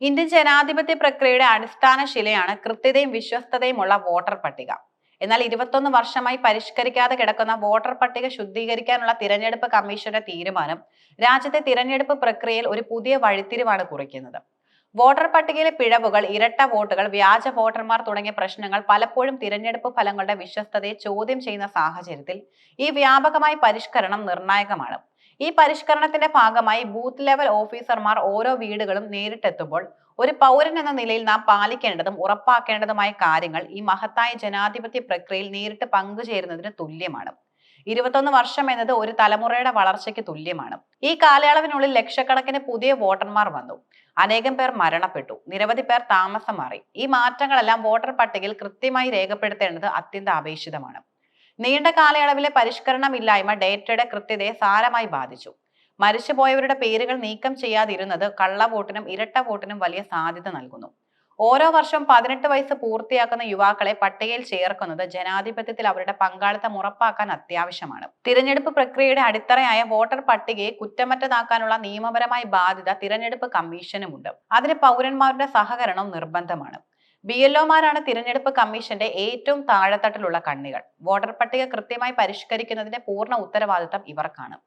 Indian ജനാധിപത്യ പ്രക്രിയയുടെ അടിസ്ഥാന ശിലയാണ് കൃത്യതയും വിശ്വസ്തതയുമുള്ള വോട്ടർ പട്ടിക. എന്നാൽ ഇരുപത്തൊന്ന് വർഷമായി പരിഷ്കരിക്കാതെ കിടക്കുന്ന വോട്ടർ പട്ടിക ശുദ്ധീകരിക്കാനുള്ള തിരഞ്ഞെടുപ്പ് കമ്മീഷന്റെ തീരുമാനം രാജ്യത്തെ തിരഞ്ഞെടുപ്പ് പ്രക്രിയയിൽ ഒരു പുതിയ വഴിത്തിരിവാണ് കുറിക്കുന്നത്. വോട്ടർ പട്ടികയിലെ പിഴവുകൾ ഇരട്ട വോട്ടുകൾ വ്യാജ വോട്ടർമാർ തുടങ്ങിയ പ്രശ്നങ്ങൾ പലപ്പോഴും തിരഞ്ഞെടുപ്പ് ഫലങ്ങളുടെ വിശ്വസ്തതയെ ചോദ്യം ചെയ്യുന്ന സാഹചര്യത്തിൽ ഈ വ്യാപകമായ പരിഷ്കരണം നിർണായകമാണ്. ഈ പരിഷ്കരണത്തിന്റെ ഭാഗമായി ബൂത്ത് ലെവൽ ഓഫീസർമാർ ഓരോ വീടുകളും നേരിട്ടെത്തുമ്പോൾ ഒരു പൗരൻ എന്ന നിലയിൽ നാം പാലിക്കേണ്ടതും ഉറപ്പാക്കേണ്ടതുമായ കാര്യങ്ങൾ ഈ മഹത്തായ ജനാധിപത്യ പ്രക്രിയയിൽ നേരിട്ട് പങ്കുചേരുന്നതിന് തുല്യമാണ്. ഇരുപത്തൊന്ന് വർഷം എന്നത് ഒരു തലമുറയുടെ വളർച്ചയ്ക്ക് തുല്യമാണ്. ഈ കാലയളവിനുള്ളിൽ ലക്ഷക്കണക്കിന് പുതിയ വോട്ടർമാർ വന്നു. അനേകം പേർ മരണപ്പെട്ടു. നിരവധി പേർ താമസം മാറി ഈ മാറ്റങ്ങളെല്ലാം വോട്ടർ പട്ടികയിൽ കൃത്യമായി രേഖപ്പെടുത്തേണ്ടത് അത്യന്താപേക്ഷിതമാണ്. നീണ്ട കാലയളവിലെ പരിഷ്കരണമില്ലായ്മ ഡേറ്റയുടെ കൃത്യതയെ സാരമായി ബാധിച്ചു. മരിച്ചുപോയവരുടെ പേരുകൾ നീക്കം ചെയ്യാതിരുന്നത് കള്ളവോട്ടിനും ഇരട്ട വോട്ടിനും വലിയ സാധ്യത നൽകുന്നു. ഓരോ വർഷം പതിനെട്ട് വയസ്സ് പൂർത്തിയാക്കുന്ന യുവാക്കളെ പട്ടികയിൽ ചേർക്കുന്നത് ജനാധിപത്യത്തിൽ അവരുടെ പങ്കാളിത്തം ഉറപ്പാക്കാൻ അത്യാവശ്യമാണ്. തിരഞ്ഞെടുപ്പ് പ്രക്രിയയുടെ അടിത്തറയായ വോട്ടർ പട്ടികയെ കുറ്റമറ്റതാക്കാനുള്ള നിയമപരമായ ബാധ്യത തിരഞ്ഞെടുപ്പ് കമ്മീഷനുമുണ്ട്. അതിന് പൗരന്മാരുടെ സഹകരണം നിർബന്ധമാണ്. ബി എൽഒമാരാണ് തിരഞ്ഞെടുപ്പ് കമ്മീഷന്റെ ഏറ്റവും താഴെത്തട്ടിലുള്ള കണ്ണികൾ. വോട്ടർ പട്ടിക കൃത്യമായി പരിഷ്കരിക്കുന്നതിന്റെ പൂർണ ഉത്തരവാദിത്തം ഇവർക്കാണ്.